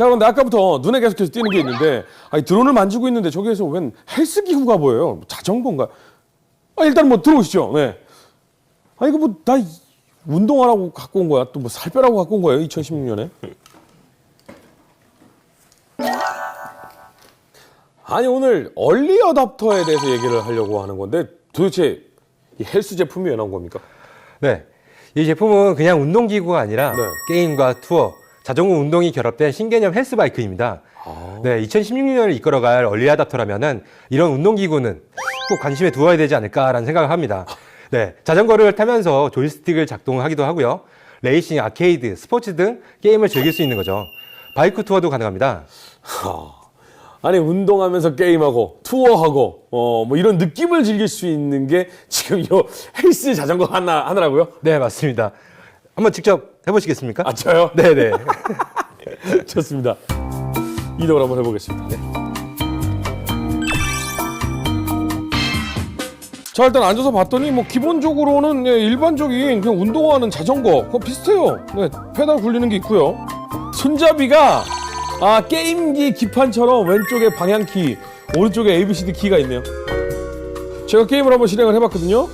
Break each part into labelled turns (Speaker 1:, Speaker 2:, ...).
Speaker 1: 자 그런데 아까부터 눈에 계속해서 띄는 게 있는데 아니 드론을 만지고 있는데 저기에서 웬 헬스 기구가 보여요. 뭐 자전거인가? 아 일단 뭐 들어오시죠. 네. 아 이거 뭐 나 운동하라고 갖고 온 거야. 또 뭐 살 빼라고 갖고 온 거예요. 2016년에. 아니 오늘 얼리 어답터에 대해서 얘기를 하려고 하는 건데 도대체 이 헬스 제품이 왜 나온 겁니까?
Speaker 2: 네. 이 제품은 그냥 운동기구가 아니라
Speaker 1: 네.
Speaker 2: 게임과 투어, 자전거 운동이 결합된 신개념 헬스 바이크입니다. 네, 2016년을 이끌어갈 얼리 아답터라면은 이런 운동기구는 꼭 관심에 두어야 되지 않을까라는 생각을 합니다. 네, 자전거를 타면서 조이스틱을 작동하기도 하고요. 레이싱, 아케이드, 스포츠 등 게임을 즐길 수 있는 거죠. 바이크 투어도 가능합니다.
Speaker 1: 아니 운동하면서 게임하고 투어하고 어 뭐 이런 느낌을 즐길 수 있는 게 지금 이 헬스 자전거 하나 하나라고요?
Speaker 2: 네, 맞습니다. 한번 직접 해보시겠습니까?
Speaker 1: 아 저요?
Speaker 2: 네네.
Speaker 1: 좋습니다. 이동을 한번 해보겠습니다. 네. 자 일단 앉아서 봤더니 뭐 기본적으로는 예, 일반적인 그냥 운동하는 자전거 그거 비슷해요. 네, 페달 굴리는 게 있고요. 손잡이가 아 게임기 기판처럼 왼쪽에 방향키, 오른쪽에 ABCD 키가 있네요. 제가 게임을 한번 실행을 해봤거든요.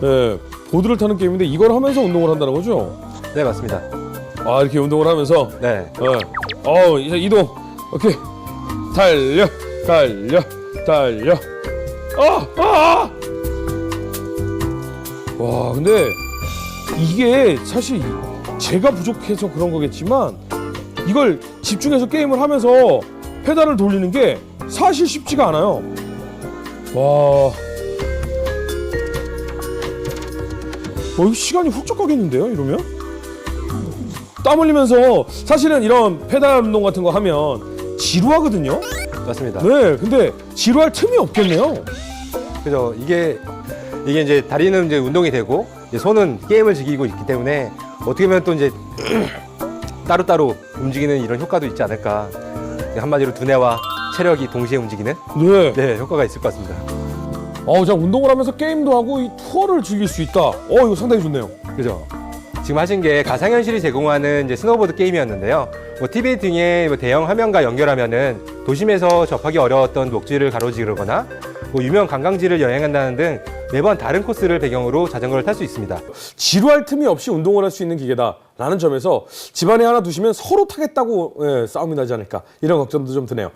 Speaker 1: 네, 보드를 타는 게임인데 이걸 하면서 운동을 한다는 거죠.
Speaker 2: 네, 맞습니다.
Speaker 1: 아 이렇게 운동을 하면서
Speaker 2: 네.
Speaker 1: 어, 어 이제 이동. 오케이. 달려, 달려, 달려. 아, 아, 아! 와, 근데 이게 사실 제가 부족해서 그런 거겠지만 이걸 집중해서 게임을 하면서 페달을 돌리는 게 사실 쉽지가 않아요. 와. 어, 시간이 훌쩍 가겠는데요, 이러면? 땀 흘리면서 사실은 이런 페달 운동 같은 거 하면 지루하거든요.
Speaker 2: 맞습니다.
Speaker 1: 네, 근데 지루할 틈이 없겠네요.
Speaker 2: 그죠. 이게 이게 이제 다리는 이제 운동이 되고 이제 손은 게임을 즐기고 있기 때문에 어떻게 보면 또 이제 따로따로 움직이는 이런 효과도 있지 않을까. 한마디로 두뇌와 체력이 동시에 움직이는
Speaker 1: 네.
Speaker 2: 네, 효과가 있을 것 같습니다.
Speaker 1: 어, 자 운동을 하면서 게임도 하고 이 투어를 즐길 수 있다. 어, 이거 상당히 좋네요.
Speaker 2: 그죠. 지금 하신 게 가상현실이 제공하는 이제 스노보드 게임이었는데요. 뭐 TV 등의 뭐 대형 화면과 연결하면은 도심에서 접하기 어려웠던 녹지를 가로지르거나 뭐 유명 관광지를 여행한다는 등 매번 다른 코스를 배경으로 자전거를 탈 수 있습니다.
Speaker 1: 지루할 틈이 없이 운동을 할 수 있는 기계다라는 점에서 집안에 하나 두시면 서로 타겠다고 예, 싸움이 나지 않을까 이런 걱정도 좀 드네요.